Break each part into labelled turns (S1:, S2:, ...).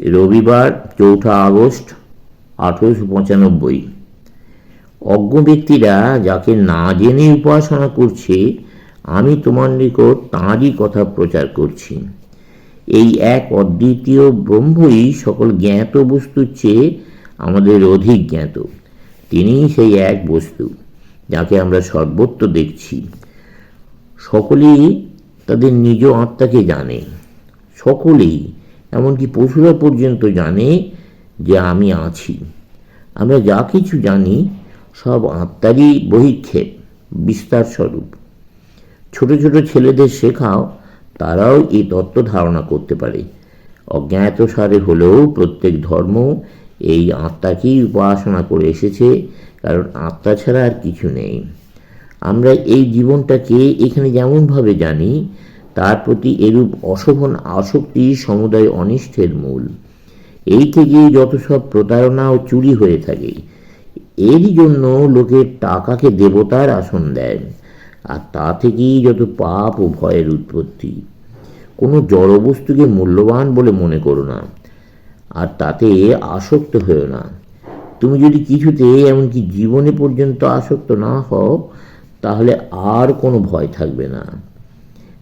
S1: রবিবার, চৌঠা আগস্ট, আঠেরোশো পঁচানব্বই। অজ্ঞ ব্যক্তিরা যাকে না জেনে উপাসনা করছে, আমি তোমার নিকট তাঁরই কথা প্রচার করছি। এই এক অদ্বিতীয় ব্রহ্মই সকল জ্ঞাত বস্তুর চেয়ে আমাদের অধিক জ্ঞাত। তিনিই সেই এক বস্তু, যাকে আমরা সর্বত্র দেখছি। সকলেই তাদের নিজ আত্মাকে জানে। সকলেই এমনকি পশুরা পর্যন্ত জানে যে আমি আছি। আমরা যা কিছু জানি, সব আত্মারই বহিক্ষেপ, বিস্তার স্বরূপ। ছোট ছোট ছেলেদের শেখাও, তারাও এই তত্ত্ব ধারণা করতে পারে। অজ্ঞাতসারে হলেও প্রত্যেক ধর্ম এই আত্মাকেই উপাসনা করে এসেছে, কারণ আত্মা ছাড়া আর কিছু নেই। আমরা এই জীবনটাকে এখানে যেমনভাবে জানি তার প্রতি এরূপ অশোভন আসক্তি সমুদায় অনিষ্টের মূল। এই থেকেই যত সব প্রতারণা ও চুরি হয়ে থাকে, এরই জন্য লোকে টাকাকে দেবতার আসন দেয় আর তা থেকেই যত পাপ ও ভয়ের উৎপত্তি। কোনো জড়বস্তুকে মূল্যবান বলে মনে করো না, আর তাতে আসক্ত হয়েও না। তুমি যদি কিছুতে এমনকি জীবনে পর্যন্ত আসক্ত না হও, তাহলে আর কোনো ভয় থাকবে না।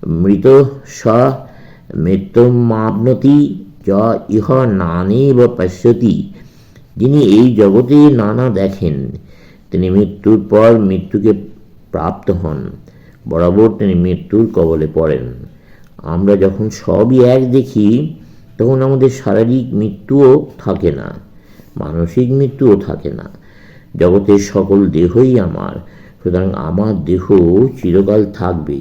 S1: মৃত স মৃত্যুমাপনতি য ইহ নানি বা পশ্যতি। যিনি এই জগতে নানা দেখেন, তিনি মৃত্যুর পর মৃত্যুকে প্রাপ্ত হন, বরাবর তিনি মৃত্যুর কবলে পড়েন। আমরা যখন সবই এক দেখি, তখন আমাদের শারীরিক মৃত্যুও থাকে না, মানসিক মৃত্যুও থাকে না। জগতের সকল দেহই আমার, সুতরাং আমার দেহ চিরকাল থাকবে।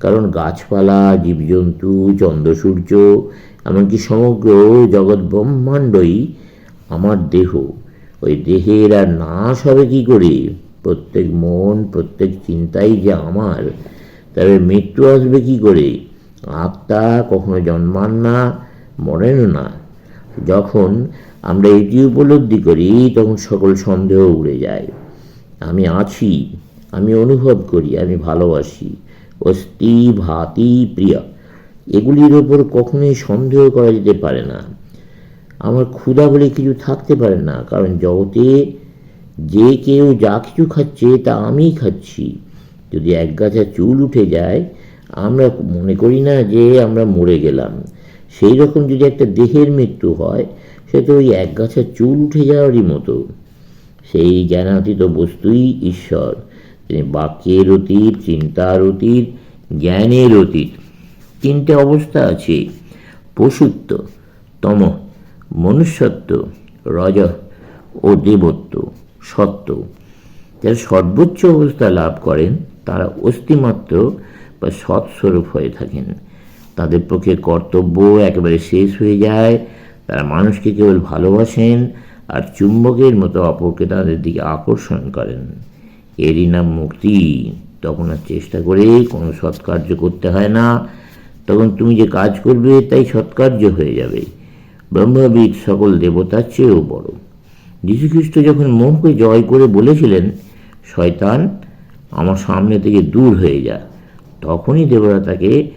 S1: কারণ গাছপালা, জীবজন্তু, চন্দ্রসূর্য, এমনকি সমগ্র জগৎ ব্রহ্মাণ্ডই আমার দেহ। ওই দেহের আর নাশ হবে কী করে? প্রত্যেক মন, প্রত্যেক চিন্তাই যে আমার, তবে মৃত্যু আসবে কী করে? আত্মা কখনো জন্মান না মরেন না। যখন আমরা এটি উপলব্ধি করি, তখন সকল সন্দেহ উড়ে যায়। আমি আছি, আমি অনুভব করি, আমি ভালোবাসি অস্থি ভাতি প্রিয়। এগুলির ওপর কখনোই সন্দেহ করা যেতে পারে না। আমার ক্ষুধা বলে কিছু থাকতে পারে না, কারণ জগতে যে কেউ যা কিছু খাচ্ছে তা আমিই খাচ্ছি। যদি এক গাছা চুল উঠে যায়, আমরা মনে করি না যে আমরা মরে গেলাম। সেই রকম যদি একটা দেহের মৃত্যু হয়, সে তো ওই এক গাছা চুল উঠে যাওয়ারই মতো। সেই জ্ঞানাতীত বস্তুই ঈশ্বর। তিনি বাক্যের অতীত, চিন্তার অতীত, জ্ঞানের অতীত, তিনটে অবস্থা আছে। পশুত্ব, তম, মনুষ্যত্ব, রজ ও দেবত্ব সত্য যারা সর্বোচ্চ অবস্থা লাভ করেন, তারা অস্থিমাত্র বা সৎস্বরূপ হয়ে থাকেন। তাদের পক্ষে কর্তব্য একেবারে শেষ হয়ে যায়। তারা মানুষকে কেবল ভালোবাসেন আর চুম্বকের মতো অপরকে তাদের দিকে আকর্ষণ করেন। এরই নাম মুক্তি। তখন আর চেষ্টা করে কোনো সৎকার্য করতে হয় না। তখন তুমি যে কাজ করবে, তাই সৎকার্য হয়ে যাবে। ব্রহ্মবিদ সকল দেবতার চেয়েও বড়। যীশুখ্রিস্ট যখন মোহকে জয় করে বলেছিলেন, শয়তান, আমার সামনে থেকে দূর হয়ে যা। তখনই দেবরা তাকে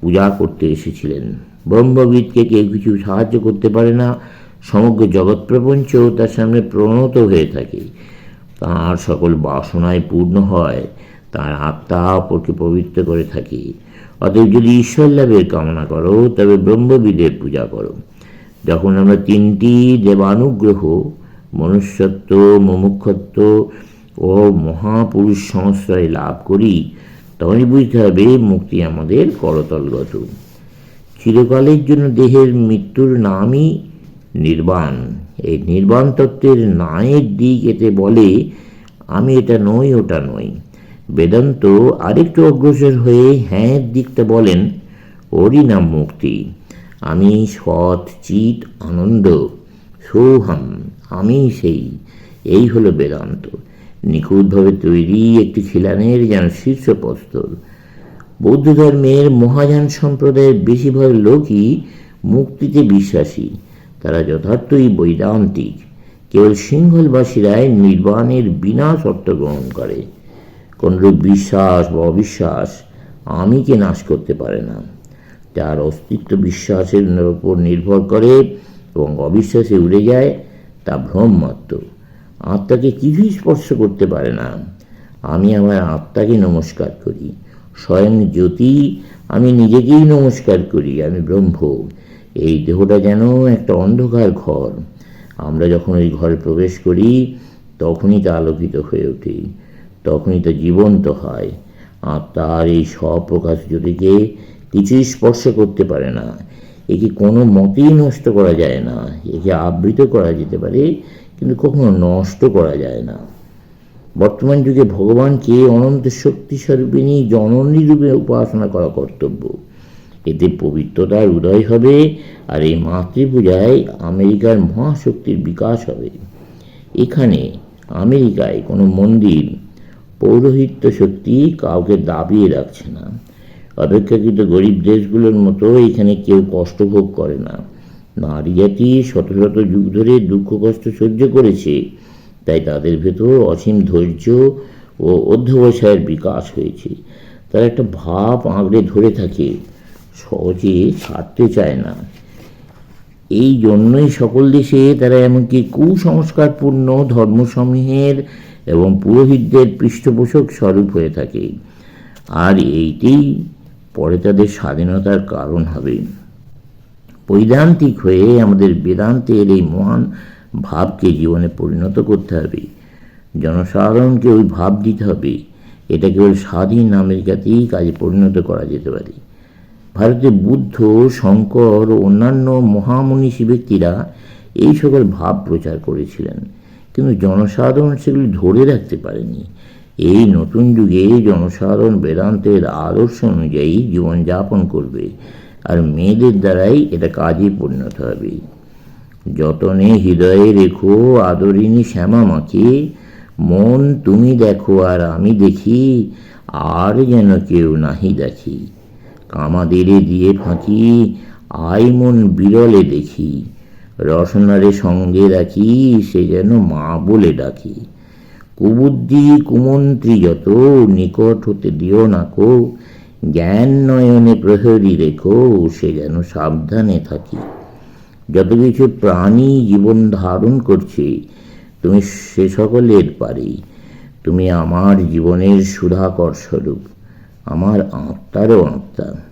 S1: পূজা করতে এসেছিলেন। ব্রহ্মবিদকে কেউ কিছু সাহায্য করতে পারে না। সমগ্র জগৎ প্রপঞ্চ তার সামনে প্রণত হয়ে থাকে। তাঁর সকল বাসনায় পূর্ণ হয়, তার আত্মা অপরকে পবিত্র করে থাকি। অতএব যদি ঈশ্বর লাভের কামনা করো, তবে ব্রহ্মবিদের পূজা করো। যখন আমরা তিনটি দেবানুগ্রহ, মনুষ্যত্ব, মুমুক্ষত্ব ও মহাপুরুষ সংশ্রয় লাভ করি তখনই বুঝতে হবে মুক্তি আমাদের করতলগত। চিরকালের জন্য দেহের মৃত্যুর নামই নির্বাণ। এই নির্বাণ তত্ত্বের নায়ের দিক এতে বলে, আমি এটা নই, ওটা নই। বেদান্ত আরেকটু অগ্রসর হয়ে হ্যাঁ দিকটা বলেন, ওরই নাম মুক্তি। আমি সৎ, চিত, আনন্দ সৌহাম আমি সেই। এই হলো বেদান্ত। নিখুঁতভাবে তৈরি একটি খিলানের যেন শীর্ষপস্তর বৌদ্ধ ধর্মের মহাযান সম্প্রদায়ের বেশিরভাগ লোকই মুক্তিতে বিশ্বাসী। তারা যথার্থই বৈদান্তিক। কেবল সিংহলবাসীরাই নির্বাণের বিনাশ অর্থ গ্রহণ করে। কোনরূপ বিশ্বাস বা অবিশ্বাস আমিকে নাশ করতে পারে না। যার অস্তিত্ব বিশ্বাসের উপর নির্ভর করে এবং অবিশ্বাসে উড়ে যায়, তা ভ্রম মাত্র আত্মাকে কিছুই স্পর্শ করতে পারে না। আমি আমার আত্মাকে নমস্কার করি। স্বয়ং জ্যোতি, আমি নিজেকেই নমস্কার করি। আমি ব্রহ্ম। এই দেহটা যেন একটা অন্ধকার ঘর। আমরা যখন ওই ঘরে প্রবেশ করি, তখনই তা আলোকিত হয়ে ওঠে, তখনই তা জীবন্ত হয়। আত্মার এই স্বপ্রকাশ জ্যোতিকে কিছুই স্পর্শ করতে পারে না। একে কোনো মতেই নষ্ট করা যায় না। একে আবৃত করা যেতে পারে, কিন্তু কখনো নষ্ট করা যায় না। বর্তমান যুগে ভগবানকে অনন্ত শক্তি স্বরূপিণী জননী রূপে উপাসনা করা কর্তব্য। এতে পবিত্রতার উদয় হবে আর এই মাতৃপূজায় আমেরিকার মহাশক্তির বিকাশ হবে। এখানে আমেরিকায় কোনো মন্দির পৌরোহিত্য শক্তি কাউকে দাবিয়ে রাখছে না। অপেক্ষাকৃত গরিব দেশগুলোর মতো এখানে কেউ কষ্ট ভোগ করে না। নারী জাতি শত শত যুগ ধরে দুঃখ, কষ্ট সহ্য করেছে, তাই তাদের ভেতর অসীম ধৈর্য ও অধ্যবসায়ের বিকাশ হয়েছে। তারা একটা ভাব আঁকড়ে ধরে থাকে। সহজে ছাড়তে চায় না। এই জন্যই সকল দেশে তারা এমনকি কুসংস্কারপূর্ণ ধর্মসমূহের এবং পুরোহিতদের পৃষ্ঠপোষক স্বরূপ হয়ে থাকে। আর এইটিই পরে তাদের স্বাধীনতার কারণ হবে। বৈদান্তিক হয়ে আমাদের বেদান্তের এই মহান ভাবকে জীবনে পরিণত করতে হবে। জনসাধারণকে ওই ভাব দিতে হবে। এটা কেবল স্বাধীন আমেরিকাতেই কাজে পরিণত করা যেতে পারে। ভারতে বুদ্ধ, শঙ্কর ও অন্যান্য মহামনীষী ব্যক্তিরা এই সকল ভাব প্রচার করেছিলেন। কিন্তু জনসাধারণ সেগুলি ধরে রাখতে পারেনি। এই নতুন যুগে জনসাধারণ বেদান্তের আদর্শ অনুযায়ী জীবনযাপন করবে আর মেয়েদের দ্বারাই এটা কাজে পরিণত হবে। যতনে হৃদয়ে রেখো আদরিনী শ্যামা মাকে, মন তুমি দেখো আর আমি দেখি, আর যেন কেউ নাহি দেখি। কামাদেরে দিয়ে ফাঁকি আই মন বিরলে দেখি। রসনারে সঙ্গে রাখি, সে যেন মা বলে ডাকি। কুবুদ্ধি কুমন্ত্রী যত, নিকট হতে দিও না কো। জ্ঞান নয়নে প্রহরী রেখো, সে যেন সাবধানে থাকি। যত কিছু প্রাণী জীবন ধারণ করছে, তুমি সে সকলের পারি তুমি আমার জীবনের সুধাকর স্বরূপ। আমার আত্মারও আত্মা